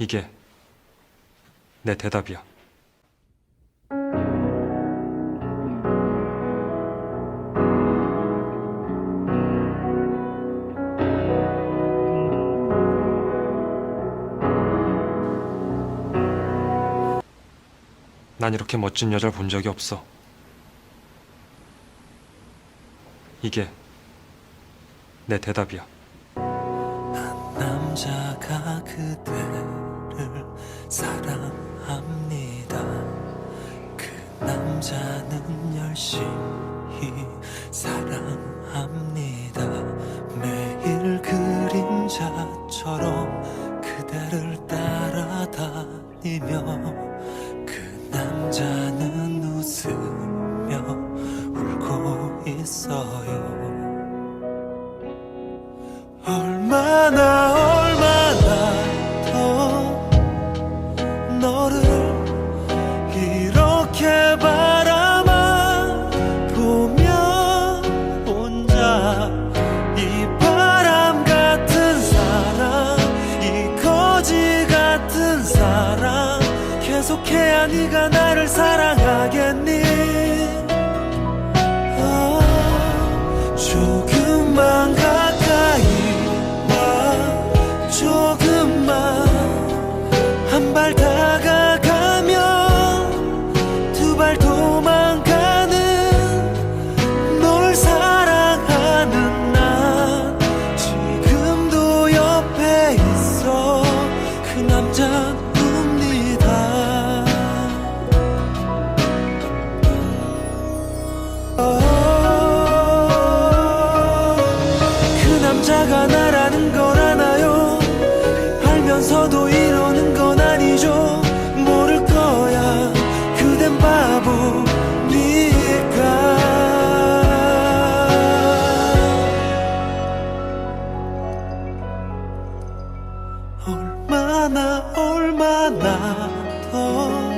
이게 내 대답이야. 난 이렇게 멋진 여자를 본 적이 없어. 이게 내 대답이야. 남자가 그대를 사랑합니다. 그 남자는 열심히 사랑합니다. 매일 그림자처럼 그대를 따라다니며 그 남자는 웃으며 울고 있어요. 네가 나를 사랑하겠니? 아, 조금만 가까이 와 조금만. 한 발 다가가면 두 발 도망가는 널 사랑하는 난 지금도 옆에 있어. 그 남자 얼마나 얼마나 더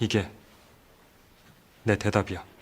이게 내 대답이야.